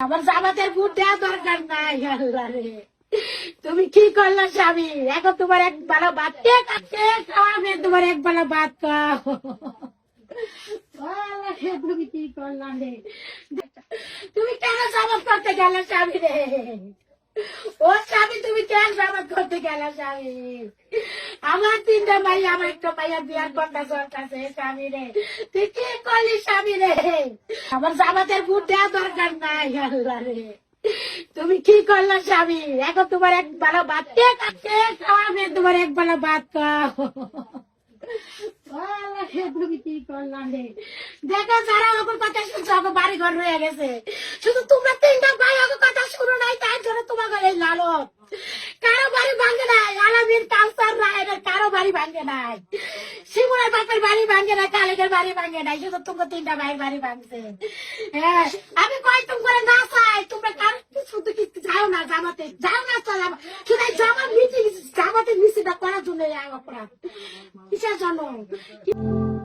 আমার জামাতের বুট দেওয়া দরকার নাই, আল্লাহ রে। তুমি কি করলা, স্বামী? এখন তোমার এক বেলা ভাত খাওয়াবে তোমার এক বেলা ভাত তুমি কি করলা রে? তুমি কেন জামাত করতে গেলে, স্বামী রে? ও স্বামী, তুমি কেন জামাত করতে গেলে, স্বামী? আমার তিনটা ভাই আমার একটা ভাইয়া বিয়ার চলতেছে স্বামী রে। তুই কি করলি, স্বামী রে? আমার জামাতের বুট দেওয়া দরকার নাই, আল্লাহ রে। তুমি কি করলা, স্বামী? এখন তোমার এক বেলা ভাত খাওয়াবে তোমার এক বেলা ভাত শুধু তোমরা তিনটা ভাই কথা শুনো নাই কারও বাড়ি কারও বাড়ি ভাঙে নাই। শিমুরের বাপের বাড়ি ভাঙে না কালেকের বাড়ি ভাঙে না শুধু তোমরা তিনটা ভাইয়ের বাড়ি ভাঙছে। হ্যাঁ আমি কয় তুম করে না চাই, তোমরা কার শুধু কি যাও না জামাতে, যাও না চল শুধু জামা জামাত জামাতে মিছিটা করার জন্য অপরাধ। কিসের জন্য?